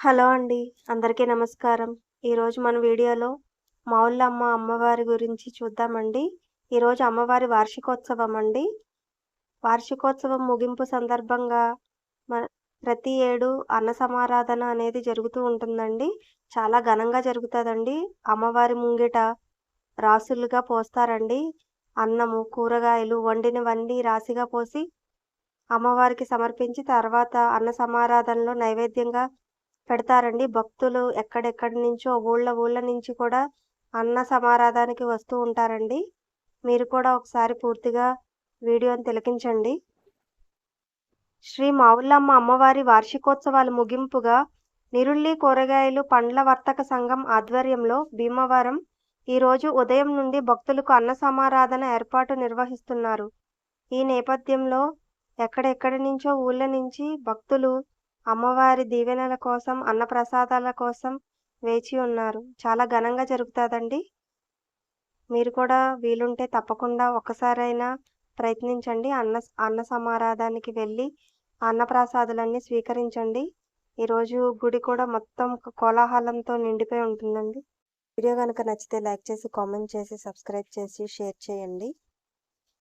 Hello అండి అందరికీ నమస్కారం. ఈరోజు మన వీడియోలో మావుళ్ళమ్మ అమ్మవారి గురించి చూద్దామండి. ఈరోజు అమ్మవారి వార్షికోత్సవం అండి. వార్షికోత్సవం ముగింపు సందర్భంగా ప్రతి ఏడు అన్న సమారాధన అనేది జరుగుతూ ఉంటుందండి. చాలా ఘనంగా జరుగుతుందండి. అమ్మవారి ముంగిట రాసులుగా పోస్తారండి. అన్నము కూరగాయలు వండినవన్నీ రాశిగా పోసి అమ్మవారికి సమర్పించి తర్వాత అన్న సమారాధనలో నైవేద్యంగా పెడతారండి. భక్తులు ఎక్కడెక్కడి నుంచో ఊళ్ళ ఊళ్ళ నుంచి కూడా అన్న సమారాధానికి వస్తూ ఉంటారండి. మీరు కూడా ఒకసారి పూర్తిగా వీడియోని తిలకించండి. శ్రీ మావుల్లమ్మ అమ్మవారి వార్షికోత్సవాల ముగింపుగా నిరుళ్ళి కూరగాయలు పండ్ల వర్తక సంఘం ఆధ్వర్యంలో భీమవరం ఈరోజు ఉదయం నుండి భక్తులకు అన్న సమారాధన ఏర్పాటు నిర్వహిస్తున్నారు. ఈ నేపథ్యంలో ఎక్కడెక్కడి నుంచో ఊళ్ళ నుంచి భక్తులు అమ్మవారి దీవెనల కోసం అన్నప్రసాదాల కోసం వేచి ఉన్నారు. చాలా ఘనంగా జరుగుతుందండి. మీరు కూడా వీలుంటే తప్పకుండా ఒక్కసారైనా ప్రయత్నించండి. అన్న అన్న సమారాధానికి వెళ్ళి అన్నప్రసాదాలన్నీ స్వీకరించండి. ఈరోజు గుడి కూడా మొత్తం కోలాహలంతో నిండిపోయి ఉంటుందండి. వీడియో కనుక నచ్చితే లైక్ చేసి కామెంట్ చేసి సబ్స్క్రైబ్ చేసి షేర్ చేయండి.